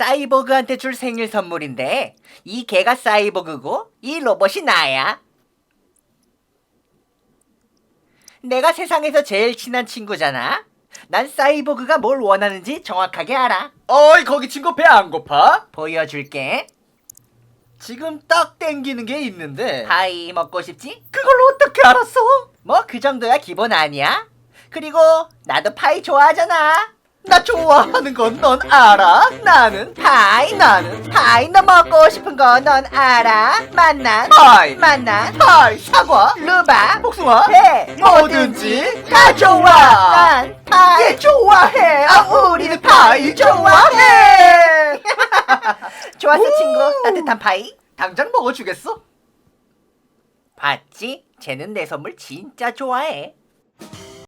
사이버그한테 줄 생일 선물인데 이 개가 사이버그고 이 로봇이 나야. 내가 세상에서 제일 친한 친구잖아. 난 사이버그가 뭘 원하는지 정확하게 알아. 어이 거기 친구 배 안 고파? 보여줄게. 지금 딱 땡기는 게 있는데 파이 먹고 싶지? 그걸 어떻게 알았어? 뭐 그 정도야 기본 아니야? 그리고 나도 파이 좋아하잖아. 나 좋아하는 건 넌 알아? 나는 파이 나는 파이 너 먹고 싶은 거 넌 알아? 만난 파이 만난 파이 사과 루바 복숭아 배 뭐든지 다 좋아 난 파이 얘 좋아해 아, 우리는 파이 좋아해 좋았어 우! 친구 따뜻한 파이 당장 먹어주겠어? 봤지? 쟤는 내 선물 진짜 좋아해